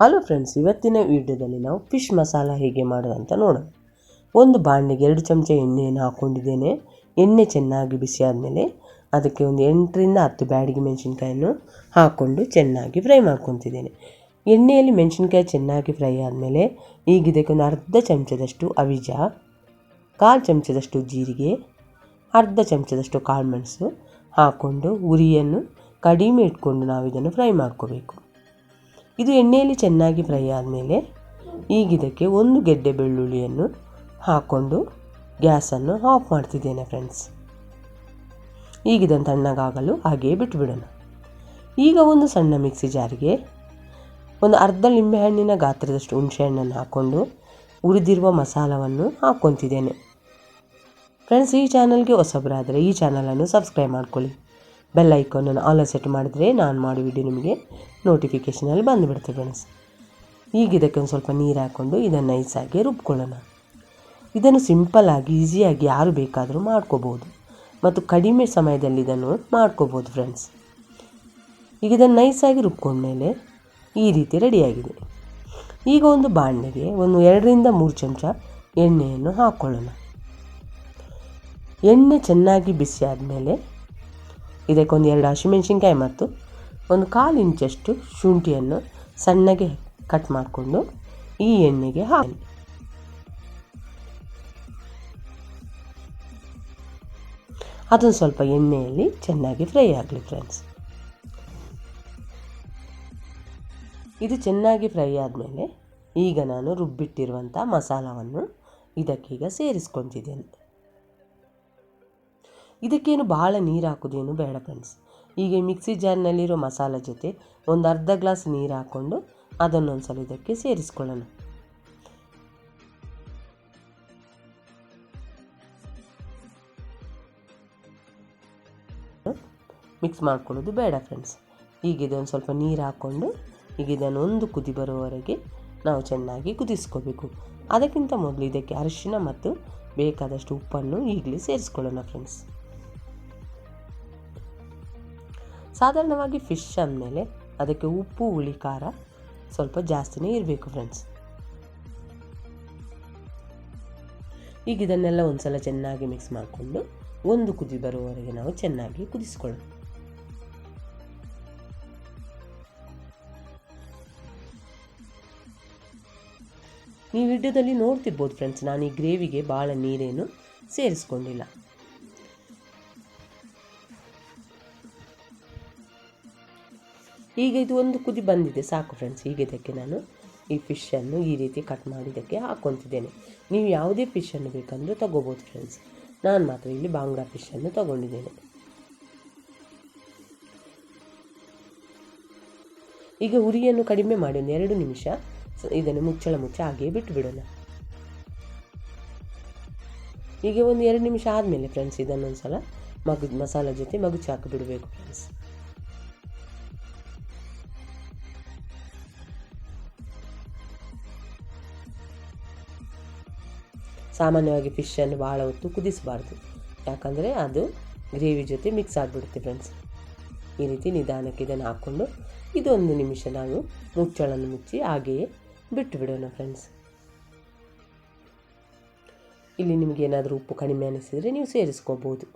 Hello friends, ಇವತ್ತಿನ ವಿಡಿಯೋದಲ್ಲಿ ನಾವು ಫಿಶ್ ಮಸಾಲ ಹೇಗೆ ಮಾಡೋದು ಅಂತ ನೋಡೋಣ. ಒಂದು ಬಾಣಲೆಗೆ ಎರಡು ಚಮಚ ಎಣ್ಣೆಯನ್ನು ಹಾಕ್ಕೊಂಡಿದ್ದೇನೆ ಎಣ್ಣೆ ಚೆನ್ನಾಗಿ ಬಿಸಿ ಆದಮೇಲೆ ಅದಕ್ಕೆ ಒಂದು ಎಂಟರಿಂದ ಹತ್ತು ಬ್ಯಾಡಿಗೆ ಮೆಣಸಿನ್ಕಾಯನ್ನು ಹಾಕ್ಕೊಂಡು ಚೆನ್ನಾಗಿ ಫ್ರೈ ಮಾಡ್ಕೊತಿದ್ದೇನೆ. ಎಣ್ಣೆಯಲ್ಲಿ ಮೆಣಸಿನ್ಕಾಯಿ ಚೆನ್ನಾಗಿ ಫ್ರೈ ಆದಮೇಲೆ ಈಗ ಇದಕ್ಕೆ ಒಂದು ಅರ್ಧ ಚಮಚದಷ್ಟು ಅವಿಜ, ಕಾಲು ಚಮಚದಷ್ಟು ಜೀರಿಗೆ, ಅರ್ಧ ಚಮಚದಷ್ಟು ಕಾಳುಮೆಣಸು ಹಾಕ್ಕೊಂಡು ಉರಿಯನ್ನು ಕಡಿಮೆ ಇಟ್ಕೊಂಡು ನಾವು ಇದನ್ನು ಫ್ರೈ ಮಾಡ್ಕೋಬೇಕು. ಇದು ಎಣ್ಣೆಯಲ್ಲಿ ಚೆನ್ನಾಗಿ ಫ್ರೈ ಆದಮೇಲೆ ಈಗ ಇದಕ್ಕೆ ಒಂದು ಗೆಡ್ಡೆ ಬೆಳ್ಳುಳ್ಳಿಯನ್ನು ಹಾಕ್ಕೊಂಡು ಗ್ಯಾಸನ್ನು ಆಫ್ ಮಾಡ್ತಿದ್ದೇನೆ ಫ್ರೆಂಡ್ಸ್. ಈಗ ಇದನ್ನು ತಣ್ಣಗಾಗಲು ಹಾಗೆಯೇ ಬಿಟ್ಟುಬಿಡೋಣ ಈಗ ಒಂದು ಸಣ್ಣ ಮಿಕ್ಸಿ ಜಾರಿಗೆ ಒಂದು ಅರ್ಧ ಲಿಂಬೆಹಣ್ಣಿನ ಗಾತ್ರದಷ್ಟು ಹುಣಸೆಹಣ್ಣನ್ನು ಹಾಕ್ಕೊಂಡು ಉರಿದಿರುವ ಮಸಾಲವನ್ನು ಹಾಕ್ಕೊತಿದ್ದೇನೆ. ಫ್ರೆಂಡ್ಸ್, ಈ ಚಾನಲ್ಗೆ ಹೊಸಬರಾದರೆ ಈ ಚಾನಲನ್ನು ಸಬ್ಸ್ಕ್ರೈಬ್ ಮಾಡ್ಕೊಳ್ಳಿ. ಬೆಲ್ ಐಕಾನನ್ನು ಆಲ್ ಸೆಟ್ ಮಾಡಿದರೆ ನಾನು ಮಾಡೋ ವಿಡಿಯೋ ನಿಮಗೆ ನೋಟಿಫಿಕೇಷನಲ್ಲಿ ಬಂದುಬಿಡುತ್ತೆ ಫ್ರೆಂಡ್ಸ್ ಈಗ ಇದಕ್ಕೆ ಒಂದು ಸ್ವಲ್ಪ ನೀರು ಹಾಕ್ಕೊಂಡು ಇದನ್ನು ನೈಸಾಗಿ ರುಬ್ಕೊಳ್ಳೋಣ. ಇದನ್ನು ಸಿಂಪಲ್ಲಾಗಿ ಈಸಿಯಾಗಿ ಯಾರು ಬೇಕಾದರೂ ಮಾಡ್ಕೋಬೋದು. ಮತ್ತು ಕಡಿಮೆ ಸಮಯದಲ್ಲಿ ಇದನ್ನು ಮಾಡ್ಕೋಬೋದು ಫ್ರೆಂಡ್ಸ್ ಈಗ ಇದನ್ನು ನೈಸಾಗಿ ರುಬ್ಕೊಂಡ್ಮೇಲೆ ಈ ರೀತಿ ರೆಡಿಯಾಗಿದೆ ಈಗ ಒಂದು ಬಾಣಲೆಗೆ ಒಂದು ಎರಡರಿಂದ ಮೂರು ಚಮಚ ಎಣ್ಣೆಯನ್ನು ಹಾಕ್ಕೊಳ್ಳೋಣ ಎಣ್ಣೆ ಚೆನ್ನಾಗಿ ಬಿಸಿ ಆದಮೇಲೆ ಇದಕ್ಕೊಂದು ಎರಡು ಹಸಿಮೆಣಸಿನ್ಕಾಯಿ ಮತ್ತು ಒಂದು ಕಾಲು ಇಂಚಷ್ಟು ಶುಂಠಿಯನ್ನು ಸಣ್ಣಗೆ ಕಟ್ ಮಾಡಿಕೊಂಡು ಈ ಎಣ್ಣೆಗೆ ಹಾಕಿ. ಅದೊಂದು ಸ್ವಲ್ಪ ಎಣ್ಣೆಯಲ್ಲಿ ಚೆನ್ನಾಗಿ ಫ್ರೈ ಆಗಲಿ ಫ್ರೆಂಡ್ಸ್ ಇದು ಚೆನ್ನಾಗಿ ಫ್ರೈ ಆದಮೇಲೆ ಈಗ ನಾನು ರುಬ್ಬಿಟ್ಟಿರುವಂಥ ಮಸಾಲವನ್ನು ಇದಕ್ಕೀಗ ಸೇರಿಸ್ಕೊತಿದ್ದೇನೆ. ಇದಕ್ಕೇನು ಭಾಳ ನೀರು ಹಾಕೋದೇನು ಬೇಡ ಫ್ರೆಂಡ್ಸ್ ಈಗ ಮಿಕ್ಸಿ ಜಾರ್ನಲ್ಲಿರೋ ಮಸಾಲ ಜೊತೆ ಒಂದು ಅರ್ಧ ಗ್ಲಾಸ್ ನೀರು ಹಾಕ್ಕೊಂಡು ಅದನ್ನೊಂದು ಸಲ ಇದಕ್ಕೆ ಸೇರಿಸ್ಕೊಳ್ಳೋಣ. ಮಿಕ್ಸ್ ಮಾಡ್ಕೊಳ್ಳೋದು ಬೇಡ ಫ್ರೆಂಡ್ಸ್ ಈಗ ಇದೊಂದು ಸ್ವಲ್ಪ ನೀರು ಹಾಕ್ಕೊಂಡು ಈಗ ಇದನ್ನು ಒಂದು ಕುದಿ ಬರುವವರೆಗೆ ನಾವು ಚೆನ್ನಾಗಿ ಕುದಿಸ್ಕೋಬೇಕು. ಅದಕ್ಕಿಂತ ಮೊದಲು ಇದಕ್ಕೆ ಅರಿಶಿನ ಮತ್ತು ಬೇಕಾದಷ್ಟು ಉಪ್ಪನ್ನು ಈಗಲೇ ಸೇರಿಸ್ಕೊಳ್ಳೋಣ ಫ್ರೆಂಡ್ಸ್ ಸಾಧಾರಣವಾಗಿ ಫಿಶ್ ಅಂದಮೇಲೆ ಅದಕ್ಕೆ ಉಪ್ಪು, ಹುಳಿ, ಖಾರ ಸ್ವಲ್ಪ ಜಾಸ್ತಿನೇ ಇರಬೇಕು ಫ್ರೆಂಡ್ಸ್ ಈಗ ಇದನ್ನೆಲ್ಲ ಒಂದ್ಸಲ ಚೆನ್ನಾಗಿ ಮಿಕ್ಸ್ ಮಾಡಿಕೊಂಡು ಒಂದು ಕುದಿ ಬರುವವರೆಗೆ ನಾವು ಚೆನ್ನಾಗಿ ಕುದಿಸ್ಕೊಳ್ಳೋಣ. ನೀವು ವಿಡಿಯೋದಲ್ಲಿ ನೋಡ್ತಿರ್ಬೋದು ಫ್ರೆಂಡ್ಸ್ ನಾನು ಈ ಗ್ರೇವಿಗೆ ಭಾಳ ನೀರೇನು ಸೇರಿಸ್ಕೊಂಡಿಲ್ಲ. ಈಗ ಇದು ಒಂದು ಕುದಿ ಬಂದಿದೆ. ಸಾಕು ಫ್ರೆಂಡ್ಸ್ ಈಗ ಇದಕ್ಕೆ ನಾನು ಈ ಫಿಶನ್ನು ಈ ರೀತಿ ಕಟ್ ಮಾಡಿ ಇದಕ್ಕೆ ಹಾಕ್ಕೊತಿದ್ದೇನೆ ನೀವು ಯಾವುದೇ ಫಿಶನ್ನು ಬೇಕಂದರೂ ತಗೋಬೋದು ಫ್ರೆಂಡ್ಸ್ ನಾನು ಮಾತ್ರ ಇಲ್ಲಿ ಬಾಂಗ್ಡಾ ಫಿಶನ್ನು ತಗೊಂಡಿದ್ದೇನೆ. ಈಗ ಉರಿಯನ್ನು ಕಡಿಮೆ ಮಾಡಿ ಒಂದು ಎರಡು ನಿಮಿಷ. ಇದನ್ನು ಮುಚ್ಚಳ ಮುಚ್ಚ ಹಾಗೆಯೇ ಬಿಟ್ಟು ಬಿಡೋಣ ಈಗ ಒಂದು ಎರಡು ನಿಮಿಷ ಆದಮೇಲೆ ಫ್ರೆಂಡ್ಸ್ ಇದನ್ನೊಂದು ಸಲ ಮಗು, ಮಸಾಲ ಜೊತೆ ಮಗುಚಿ ಹಾಕಿಬಿಡಬೇಕು ಫ್ರೆಂಡ್ಸ್ ಸಾಮಾನ್ಯವಾಗಿ ಫಿಶನ್ನು ಭಾಳ ಹೊತ್ತು ಕುದಿಸಬಾರ್ದು. ಯಾಕಂದರೆ ಅದು ಗ್ರೇವಿ ಜೊತೆ ಮಿಕ್ಸ್ ಆಗಿಬಿಡುತ್ತೆ ಫ್ರೆಂಡ್ಸ್ ಈ ರೀತಿ ನಿಧಾನಕ್ಕೆ ಇದನ್ನು ಹಾಕ್ಕೊಂಡು ಇದೊಂದು ನಿಮಿಷ ನಾವು ಮುಚ್ಚಳನ್ನು ಮುಚ್ಚಿ ಹಾಗೆಯೇ ಬಿಟ್ಟು ಬಿಡೋಣ ಫ್ರೆಂಡ್ಸ್ ಇಲ್ಲಿ ನಿಮಗೆ ಏನಾದರೂ ಉಪ್ಪು ಕಡಿಮೆ ಅನಿಸಿದರೆ ನೀವು ಸೇರಿಸ್ಕೋಬೋದು.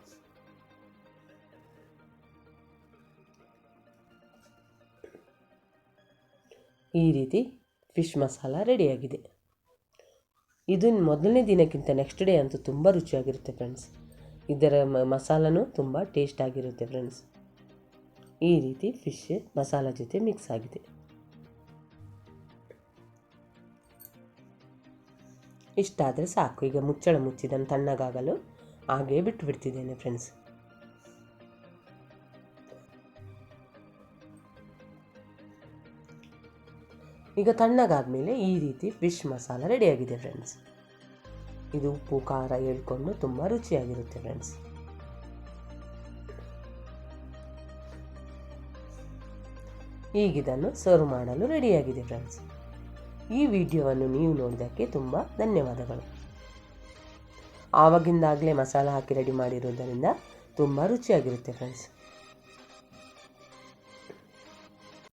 ಈ ರೀತಿ ಫಿಶ್ ಮಸಾಲ ರೆಡಿಯಾಗಿದೆ ಇದು ಮೊದಲನೇ ದಿನಕ್ಕಿಂತ ನೆಕ್ಸ್ಟ್ ಡೇ ಅಂತೂ ತುಂಬ ರುಚಿಯಾಗಿರುತ್ತೆ ಫ್ರೆಂಡ್ಸ್ ಇದರ ಮಸಾಲನೂ ತುಂಬ ಟೇಸ್ಟ್ ಆಗಿರುತ್ತೆ ಫ್ರೆಂಡ್ಸ್ ಈ ರೀತಿ ಫಿಶ್ ಮಸಾಲ ಜೊತೆ ಮಿಕ್ಸ್ ಆಗಿದೆ. ಇಷ್ಟಾದರೆ ಸಾಕು. ಈಗ ಮುಚ್ಚಳ ಮುಚ್ಚಿದನ್ನು ತಣ್ಣಗಾಗಲು ಹಾಗೆ ಬಿಟ್ಟು ಬಿಡ್ತಿದ್ದೇನೆ ಫ್ರೆಂಡ್ಸ್ ಈಗ ತಣ್ಣಗಾದ್ಮೇಲೆ ಈ ರೀತಿ ಫಿಶ್ ಮಸಾಲ ರೆಡಿಯಾಗಿದೆ ಫ್ರೆಂಡ್ಸ್ ಇದು ಉಪ್ಪು, ಖಾರ, ಹೇಳ್ಕೊಂಡು ತುಂಬ ರುಚಿಯಾಗಿರುತ್ತೆ ಫ್ರೆಂಡ್ಸ್ ಈಗ ಇದನ್ನು ಸರ್ವ್ ಮಾಡಲು ರೆಡಿಯಾಗಿದೆ ಫ್ರೆಂಡ್ಸ್ ಈ ವಿಡಿಯೋವನ್ನು ನೀವು ನೋಡಿದ್ದಕ್ಕೆ ತುಂಬ ಧನ್ಯವಾದಗಳು. ಆವಾಗಿಂದಾಗಲೇ ಮಸಾಲ ಹಾಕಿ ರೆಡಿ ಮಾಡಿರೋದರಿಂದ ತುಂಬ ರುಚಿಯಾಗಿರುತ್ತೆ ಫ್ರೆಂಡ್ಸ್